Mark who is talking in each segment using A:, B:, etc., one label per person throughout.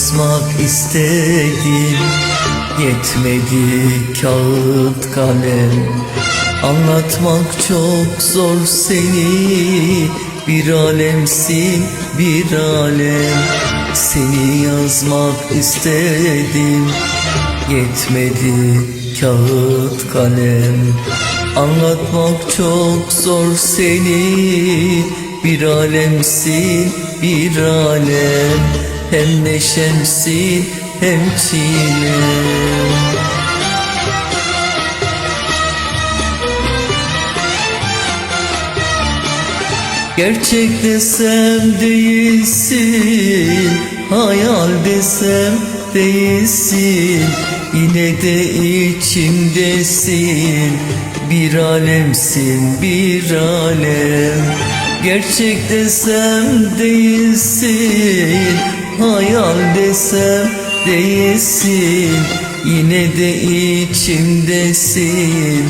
A: yazmak istedim. Yetmedi kağıt kalem. Anlatmak çok zor seni. Bir alemsin bir alem. Seni yazmak istedim. Yetmedi kağıt kalem. Anlatmak çok zor seni. Bir alemsin bir alem Hem neşemsin hem çilem Gerçek desem değilsin Hayal desem değilsin. Yine de içimdesin Bir alemsin bir alem. Gerçek desem değilsin Hayal desem değilsin. Yine de içimdesin.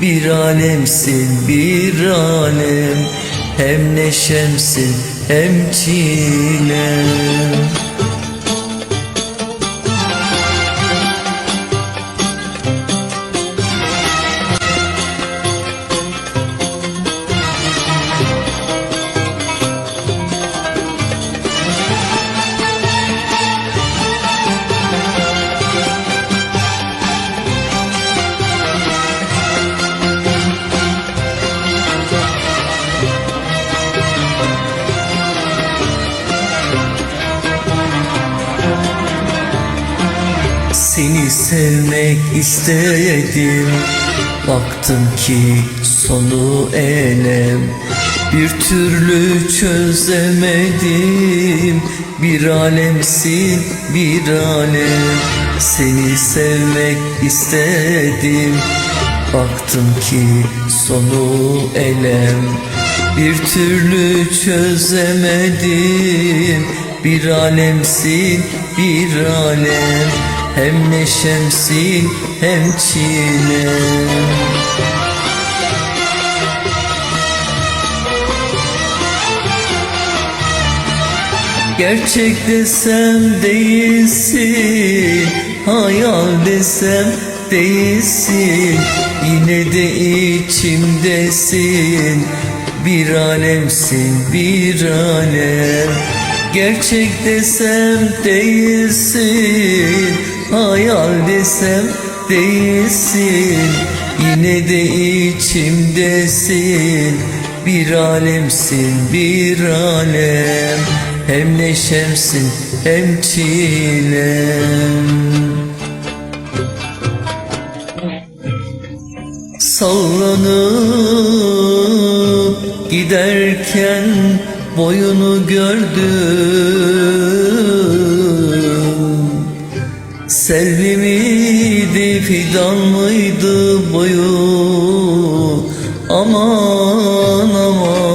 A: Bir alemsin bir alem. Hem neşemsin hem çilem sevmek istedim Baktım ki sonu elem Bir türlü çözemedim. Bir alemsin bir alem. Seni sevmek istedim. Baktım ki sonu elem Bir türlü çözemedim. Bir alemsin bir alem hem neşemsin hem çilem Gerçek desem değilsin Hayal desem değilsin Yine de içimdesin Bir alemsin bir alem Gerçek desem değilsin Hayal desem değilsin. Yine de içimdesin Bir alemsin bir alem. Hem neşemsin hem çilem. Sallanıp giderken boyunu gördüm. Selvi miydi fidan mıydı boyu? Aman aman.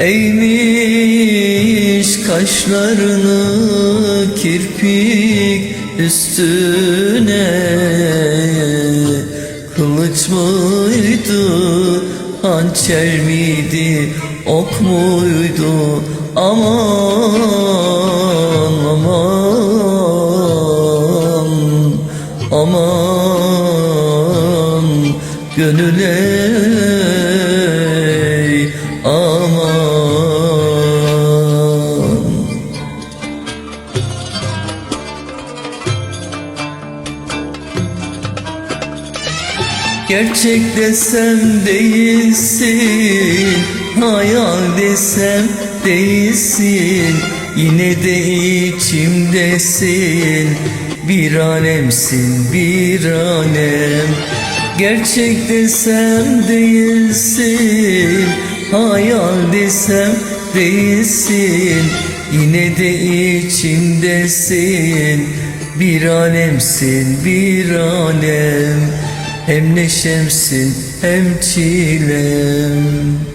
A: Eğmiş kaşlarını kirpik üstüne Kılıç mıydı, hançer miydi, ok muydu? Aman aman aman. Gönül Gerçek desem değilsin Hayal desem değilsin. Yine de içimdesin Bir alemsin bir alem. Gerçek desem değilsin Hayal desem değilsin. Yine de içimdesin Bir alemsin bir alem hem neşemsin hem çilem